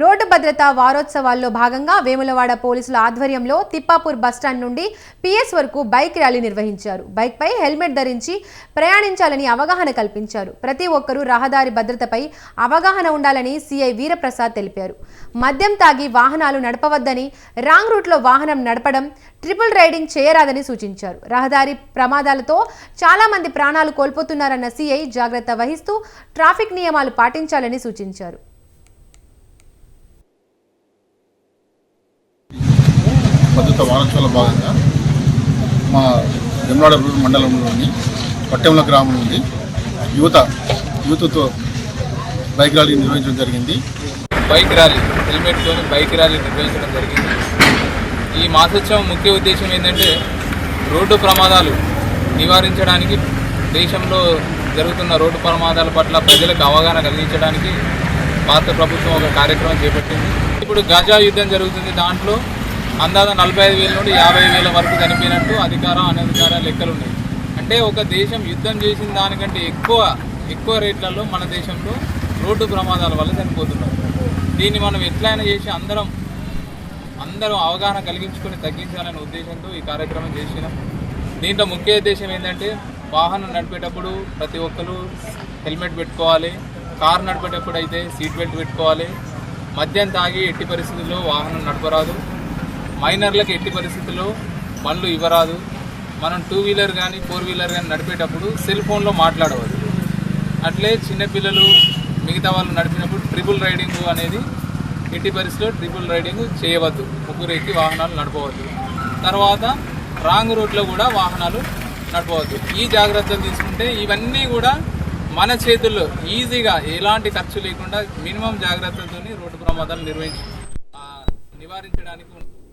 Road భద్రతా వారోత్సవాల్లో భాగంగా వేములవాడ పోలీసుల ఆధ్వర్యంలో తిప్పాపూర్ బస్టాండ్ నుండి పిఎస్ వరకు బైక్ ర్యాలీ నిర్వహించారు. బైక్పై హెల్మెట్ ధరించి ప్రయాణించాలని అవగాహన కల్పించారు. ప్రతి ఒక్కరూ రహదారి భద్రతపై అవగాహన ఉండాలని సిఐ వీరప్రసాద్ తెలిపారు. మద్యం తాగి వాహనాలు నడపవద్దని రాంగ్ రూట్లో వాహనం నడపడం ట్రిపుల్ రైడింగ్ చేయరాదని సూచించారు. రహదారి ప్రమాదాలతో చాలామంది ప్రాణాలు కోల్పోతున్నారన్న సిఐ జాగ్రత్త వహిస్తూ ట్రాఫిక్ నియమాలు పాటించాలని సూచించారు. భద్రత వారోత్సవంలో భాగంగా మా జమ్నాడ మండలంలోని పట్టెంల గ్రామం నుండి యువత యువతతో బైక్ ర్యాలీ నిర్వహించడం జరిగింది. బైక్ ర్యాలీ హెల్మెట్తోని బైక్ ర్యాలీ నిర్వహించడం జరిగింది. ఈ మాసోత్సవం ముఖ్య ఉద్దేశం ఏంటంటే రోడ్డు ప్రమాదాలు నివారించడానికి దేశంలో జరుగుతున్న రోడ్డు ప్రమాదాల పట్ల ప్రజలకు అవగాహన కలిగించడానికి భారత ప్రభుత్వం ఒక కార్యక్రమం చేపట్టింది. ఇప్పుడు గజా యుద్ధం జరుగుతుంది దాంట్లో. అందాజ నలభై ఐదు వేల నుండి యాభై వేల వరకు చనిపోయినట్టు అధికార అనధికార లెక్కలు ఉన్నాయి. అంటే ఒక దేశం యుద్ధం చేసిన దానికంటే ఎక్కువ ఎక్కువ రేట్లలో మన దేశంలో రోడ్డు ప్రమాదాల వల్ల చనిపోతున్నారు. దీన్ని మనం ఎట్లయినా చేసి అందరం అందరం అవగాహన కలిగించుకొని తగ్గించాలనే ఉద్దేశంతో ఈ కార్యక్రమం చేసినాం. దీంట్లో ముఖ్య ఉద్దేశం ఏంటంటే వాహనం నడిపేటప్పుడు ప్రతి ఒక్కరు హెల్మెట్ పెట్టుకోవాలి కారు నడిపేటప్పుడు అయితే సీట్ బెల్ట్ పెట్టుకోవాలి. మద్యం తాగి ఎట్టి పరిస్థితుల్లో వాహనం నడపరాదు. మైనర్లకు ఎట్టి పరిస్థితుల్లో బండ్లు ఇవ్వరాదు. మనం టూ వీలర్ కానీ ఫోర్ వీలర్ కానీ నడిపేటప్పుడు సెల్ ఫోన్లో మాట్లాడవద్దు. అట్లే చిన్నపిల్లలు మిగతా వాళ్ళు నడిపినప్పుడు ట్రిపుల్ రైడింగ్ అనేది ఎట్టి పరిస్థితిలో ట్రిపుల్ రైడింగ్ చేయవద్దు. ముగ్గురు ఎక్కి వాహనాలు నడపవద్దు. తర్వాత రాంగ్ రూట్లో కూడా వాహనాలు నడపవద్దు. ఈ జాగ్రత్తలు తీసుకుంటే ఇవన్నీ కూడా మన చేతుల్లో ఈజీగా ఎలాంటి ఖర్చు లేకుండా మినిమం జాగ్రత్తలతోని రోడ్డు ప్రమాదాలు నిర్వహించి నివారించడానికి నివారించడానికి